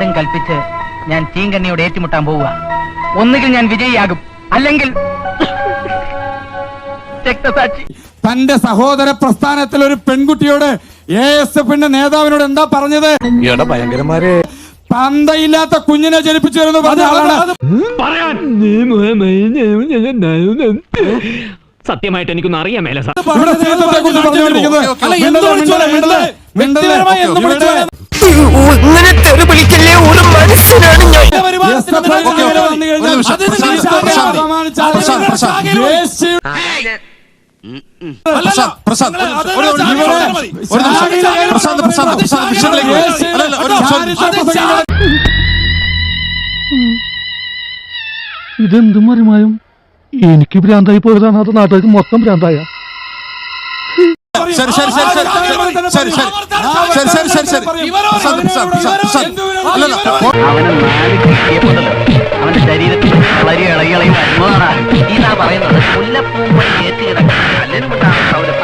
രണ്ടും കൽപ്പിച്ച് ഞാൻ ചീങ്കണ്ണിയോട് ഏറ്റുമുട്ടാൻ പോവുക. ഒന്നുകിൽ ഞാൻ വിജയിയാകും അല്ലെങ്കിൽ രക്തസാക്ഷി. തന്റെ സഹോദര പ്രസ്ഥാനത്തിൽ ഒരു പെൺകുട്ടിയോട് എ എസ് എഫിന്റെ നേതാവിനോട് എന്താ പറഞ്ഞത്? ഭയങ്കരമാരെ പന്തയില്ലാത്ത കുഞ്ഞിനെ ജനിപ്പിച്ചു പറഞ്ഞ ആളാണ്. സത്യമായിട്ട് എനിക്കൊന്നും അറിയാൻ മേല സാർ. ഇവിടെ സ്ത്രീത്വത്തെക്കുറിച്ച് പറഞ്ഞുകൊണ്ടിരിക്കുന്നത്. അല്ല, മിണ്ടല്ലേ, എന്ത് വിളിച്ചു മിണ്ടല്ലേ, മിണ്ടല്ലേ, വിളിക്കല്ലേ ഒരു മനുഷ്യനാണ് ഞാൻ ഒരു ഇതെന്തും മറിമായും എനിക്ക് ഭ്രാന്തായി പോയതാണ് അത് നാട്ടുകാർക്ക് മൊത്തം ഭ്രാന്തായ ശരി ശരി ശരി ശരി ശരി ശരി ശരി ശരി ശരി ശരി പ്രസാദ് പ്രസാദ് പ്രസാദ് പ്രസാദ് അല്ലല്ല അവനെ നാല് കിട്ടിയപ്പോഴല്ലോ അവന്റെ ശരീരത്തിൽ വളരെ ഇളകി ഇളകി വരുന്നതാണ് ഇതാ പറയുന്നത് മുല്ലപ്പൂമ്പടി ഏറ്റ് കിടക്കുന്ന കല്ലിനും കൊണ്ടാണ് സൗരഭ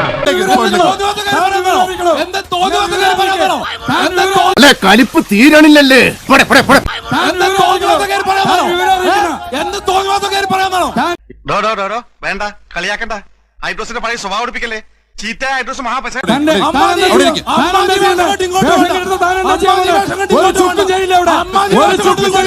എന്ത് തോന്നുവാന്നുകാരെ പറയാൻ വേണോ? എന്ത് തോ- അല്ലെ കലിപ്പ് തീരണില്ലല്ലേ പോടെ പോടെ പോടെ വേണ്ട കളിയാക്കണ്ട ഐബ്രോസിന്റെ പഴയ സ്വഭാവം എടുപ്പിക്കല്ലേ ചീത്ത അഡ്രസ് മഹാപശ ഒരു